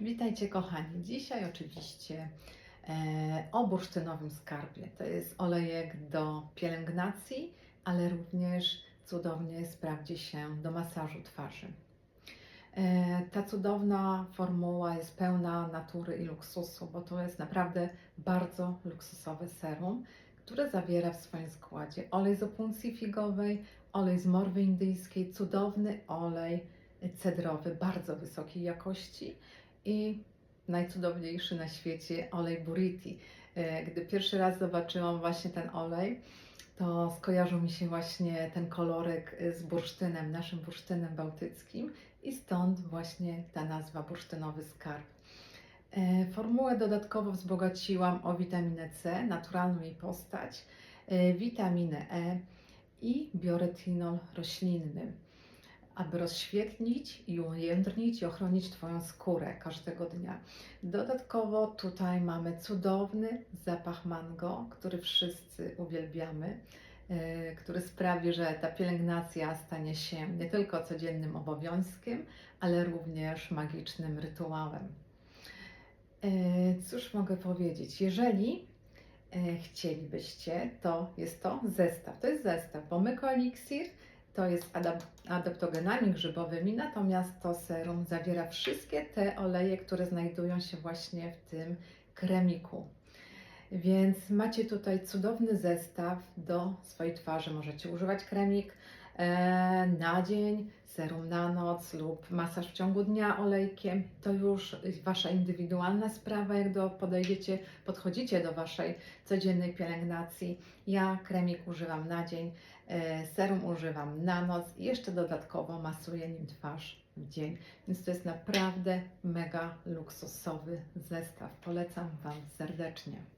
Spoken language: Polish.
Witajcie kochani. Dzisiaj oczywiście e, o bursztynowym skarbie. To jest olejek do pielęgnacji, ale również cudownie sprawdzi się do masażu twarzy. E, ta cudowna formuła jest pełna natury i luksusu, bo to jest naprawdę bardzo luksusowe serum, które zawiera w swoim składzie olej z opuncji figowej, olej z morwy indyjskiej, cudowny olej cedrowy bardzo wysokiej jakości i najcudowniejszy na świecie olej Buriti. E, Gdy pierwszy raz zobaczyłam właśnie ten olej, to skojarzył mi się właśnie ten kolorek z bursztynem, naszym bursztynem bałtyckim i stąd właśnie ta nazwa bursztynowy skarb. E, Formułę dodatkowo wzbogaciłam o witaminę C, naturalną jej postać, e, witaminę E i bioretinol roślinny aby rozświetlić i ujędrnić i ochronić Twoją skórę każdego dnia. Dodatkowo tutaj mamy cudowny zapach mango, który wszyscy uwielbiamy, e, który sprawi, że ta pielęgnacja stanie się nie tylko codziennym obowiązkiem, ale również magicznym rytuałem. E, Cóż mogę powiedzieć? Jeżeli e, chcielibyście, to jest to zestaw. To jest zestaw, bo Myko Elixir to jest adap- adaptogenami grzybowymi, natomiast to serum zawiera wszystkie te oleje, które znajdują się właśnie w tym kremiku. Więc macie tutaj cudowny zestaw do swojej twarzy. Możecie używać kremik na dzień, serum na noc lub masaż w ciągu dnia olejkiem. To już Wasza indywidualna sprawa, jak do podejdziecie, podchodzicie do Waszej codziennej pielęgnacji. Ja kremik używam na dzień, e, serum używam na noc i jeszcze dodatkowo masuję nim twarz w dzień. Więc to jest naprawdę mega luksusowy zestaw. Polecam Wam serdecznie.